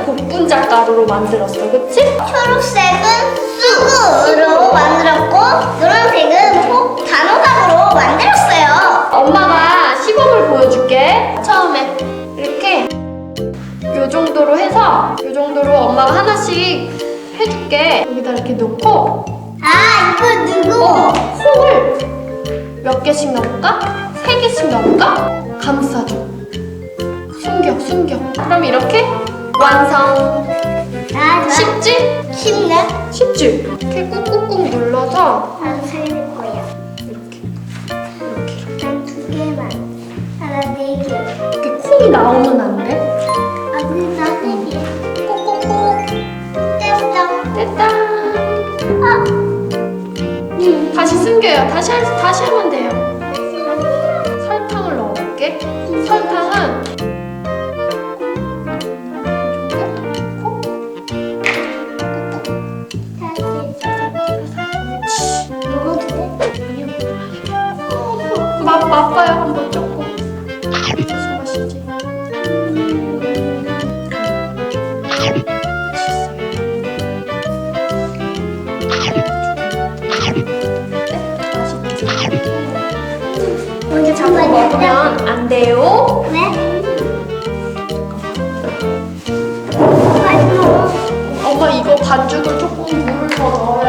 초록색은 복분자 가루로 만들었어, 그치? 초록색은 수구로 만들었고 노란색은 호 단호박으로 만들었어요. 엄마가 시범을 보여줄게. 처음에 이렇게 요 정도로 해서 요 정도로 엄마가 하나씩 해줄게. 여기다 이렇게 놓고 아 이거 누구? 어, 콩을 몇 개씩 넣을까? 세 개씩 넣을까? 감싸줘. 숨겨, 숨겨. 그럼 이렇게 완성. 아 나- 쉽지? 쉽네. 쉽지? 이렇게 꾹꾹꾹 눌러서 나도 살릴 거야. 이렇게, 이렇게. 난 두 개만. 하나 네 개. 이렇게 콩이 나오면 안 돼? 아니 나네 개. 콕콕콕. 됐어. 됐다. 아. 음. 다시 숨겨요. 다시 할, 다시 하면 돼요. 설탕을 넣어볼게. 설탕은 이렇게 자꾸 먹으면 안 돼요. 왜? 엄마 이거 반죽을 조금 물을 더 넣어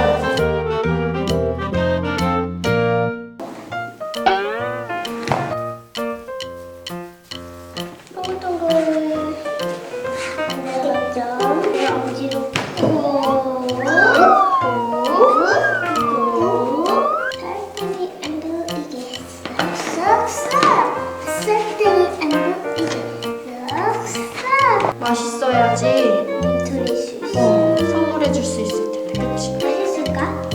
줄수 있을 텐데, 그렇지? 맛있을까?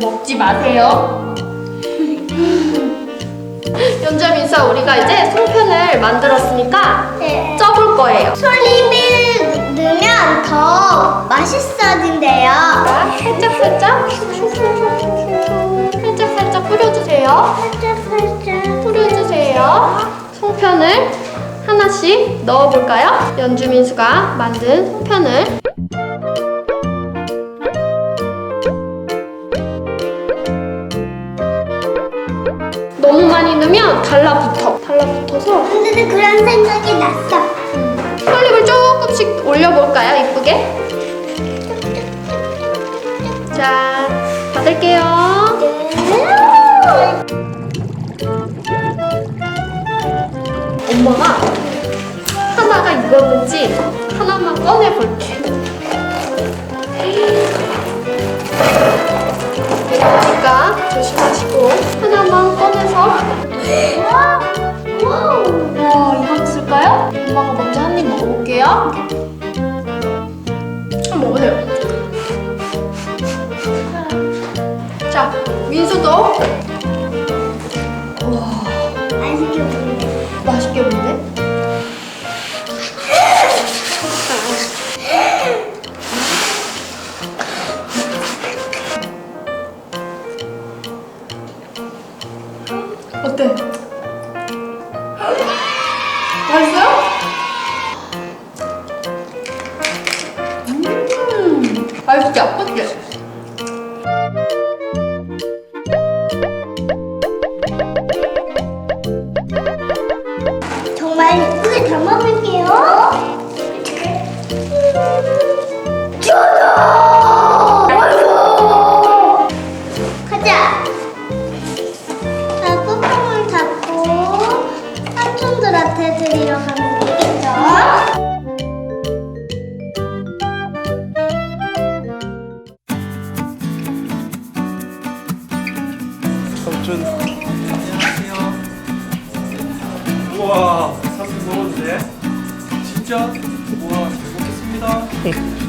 먹지 마세요. 연자민사 우리가 이제 송편을 만들었으니까 네. 쪄볼 거예요. 솔잎을 넣으면 더 맛있어진대요. 자, 살짝 살짝 뿌려주세요. 송편을 하나씩 넣어볼까요? 연주민수가 만든 송편을 너무 많이 넣으면 달라붙어. 달라붙어서 근데 그런 생각이 났어. 솔잎을 조금씩 올려볼까요? 이쁘게? 자, 받을게요. 엄마가 하나가 익었는지 하나만 꺼내볼게. 그러니까 조심하시고 하나만 꺼내서 와, 와 익었을까요? 엄마가 먼저 한 입 먹어볼게요. 한번 먹으세요. 자, 민수도 예쁘게 담아볼게요. 짜잔! 아이고! 가자. 자, 뚜껑을 닫고 삼촌들한테 드리러 가면 되겠죠? 삼촌 안녕하세요 우와 먹어도 돼? 진짜? 우와 잘 먹겠습니다